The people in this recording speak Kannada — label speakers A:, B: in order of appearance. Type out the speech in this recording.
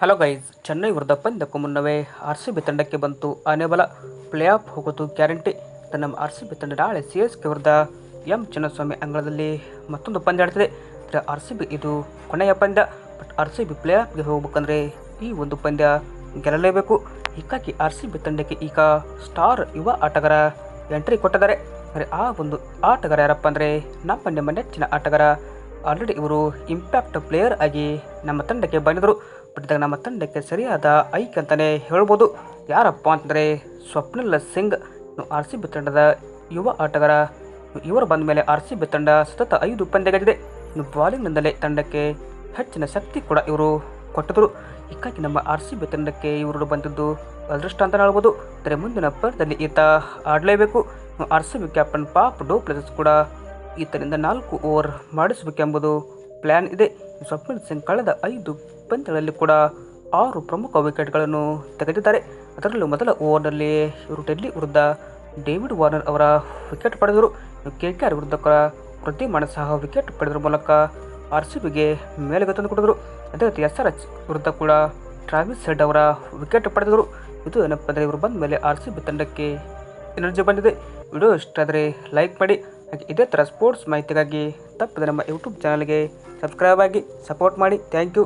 A: ಹಲೋ ಗೈಸ್ ಚೆನ್ನೈ ವಿರುದ್ಧ ಪಂದ್ಯಕ್ಕೂ ಮುನ್ನವೇ ಆರ್ ಸಿ ಬಿ ತಂಡಕ್ಕೆ ಬಂತು ಆನೆಬಲ ಪ್ಲೇ ಆಫ್ ಹೋಗೋದು ಗ್ಯಾರಂಟಿ ನಮ್ಮ ಆರ್ ಸಿ ಬಿ ತಂಡ ನಾಳೆ ಸಿ ಎಸ್ ಕೆ ವಿರುದ್ಧ ಎಂ ಚಿನ್ನಸ್ವಾಮಿ ಅಂಗಳದಲ್ಲಿ ಮತ್ತೊಂದು ಪಂದ್ಯ ಆಡ್ತಿದೆ. ಆರ್ ಸಿ ಬಿ ಇದು ಕೊನೆಯ ಪಂದ್ಯ. But R C B play ಆಫ್ಗೆ ಹೋಗ್ಬೇಕಂದ್ರೆ ಈ ಒಂದು ಪಂದ್ಯ ಗೆಲ್ಲಲೇಬೇಕು. ಹೀಗಾಗಿ ಆರ್ ಸಿ ಬಿ ತಂಡಕ್ಕೆ ಈಗ ಸ್ಟಾರ್ ಯುವ ಆಟಗಾರ ಎಂಟ್ರಿ ಕೊಟ್ಟಿದ್ದಾರೆ. ಅಂದರೆ ಆ ಒಂದು ಆಟಗಾರ ಯಾರಪ್ಪ ಅಂದರೆ ನಮ್ಮ ನಿಮ್ಮ ನೆಚ್ಚಿನ ಆಟಗಾರ. ಆಲ್ರೆಡಿ ಇವರು ಇಂಪ್ಯಾಕ್ಟ್ ಪ್ಲೇಯರ್ ಆಗಿ ನಮ್ಮ ತಂಡಕ್ಕೆ ಬಂದಿದ್ದರು. ಇದಾಗ ನಮ್ಮ ತಂಡಕ್ಕೆ ಸರಿಯಾದ ಐಕ್ ಅಂತಲೇ ಹೇಳ್ಬೋದು. ಯಾರಪ್ಪ ಅಂತಂದರೆ Swapnil Singh R C B ತಂಡದ ಯುವ ಆಟಗಾರ. ಇವರು ಬಂದ ಮೇಲೆ ಆರ್ ಸಿ ಬಿ ತಂಡ ಸತತ ಐದು ಪಂದ್ಯ ಗೆದ್ದಿದೆ ಇನ್ನು ಬಾಲಿಂಗ್ನಿಂದಲೇ ತಂಡಕ್ಕೆ ಹೆಚ್ಚಿನ ಶಕ್ತಿ ಕೂಡ ಇವರು ಕೊಟ್ಟಿದ್ರು ಹೀಗಾಗಿ ನಮ್ಮ ಆರ್ ಸಿ ಬಿ ತಂಡಕ್ಕೆ ಇವರು ಬಂದಿದ್ದು ಅದೃಷ್ಟ ಅಂತ ಹೇಳ್ಬೋದು. ಆದರೆ ಮುಂದಿನ ಪಂದ್ಯದಲ್ಲಿ ಈತ ಆಡಲೇಬೇಕು. R C B captain Faf du Plessis ಕೂಡ ಈತನಿಂದ ನಾಲ್ಕು ಓವರ್ ಮಾಡಿಸಬೇಕೆಂಬುದು ಪ್ಲ್ಯಾನ್ ಇದೆ. ಸ್ವಪ್ನಿಲ್ ಸಿಂಗ್ ಕಳೆದ ಐದು ಪಂದ್ಯಗಳಲ್ಲಿ ಕೂಡ ಆರು ಪ್ರಮುಖ ವಿಕೆಟ್ಗಳನ್ನು ತೆಗೆದಿದ್ದಾರೆ. ಅದರಲ್ಲೂ ಮೊದಲ ಓವರ್ನಲ್ಲಿ ಇವರು ಡೆಲ್ಲಿ ವಿರುದ್ಧ ಡೇವಿಡ್ ವಾರ್ನರ್ ಅವರ ವಿಕೆಟ್ ಪಡೆದರು. ಕೆ ಕೆ ಆರ್ ವಿರುದ್ಧ ವೃದ್ಧಿಮಾನ ಸಹ ವಿಕೆಟ್ ಪಡೆದ್ರ ಮೂಲಕ ಆರ್ ಸಿ ಬಿಗೆ ಮೇಲುಗೈ ತಂದು ಕೊಡಿದ್ರು ಅದೇ ರೀತಿ ಎಸ್ ಆರ್ ಎಚ್ ವಿರುದ್ಧ ಕೂಡ ಟ್ರಾವಿಸ್ ಹೆಡ್ ಅವರ ವಿಕೆಟ್ ಪಡೆದರು. ಇದು ಏನಪ್ಪ ಅಂದರೆ ಇವರು ಬಂದ ಮೇಲೆ ಆರ್ ಸಿ ಬಿ ತಂಡಕ್ಕೆ ಎನರ್ಜಿ ಬಂದಿದೆ. ವಿಡಿಯೋ ಇಷ್ಟ ಆದರೆ ಲೈಕ್ ಮಾಡಿ. ಹಾಗೆ ಇದೇ ಥರ ಸ್ಪೋರ್ಟ್ಸ್ ಮಾಹಿತಿಗಾಗಿ ತಪ್ಪದೆ ನಮ್ಮ ಯೂಟ್ಯೂಬ್ ಚಾನಲ್ಗೆ ಸಬ್ಸ್ಕ್ರೈಬ್ ಆಗಿ ಸಪೋರ್ಟ್ ಮಾಡಿ. Thank you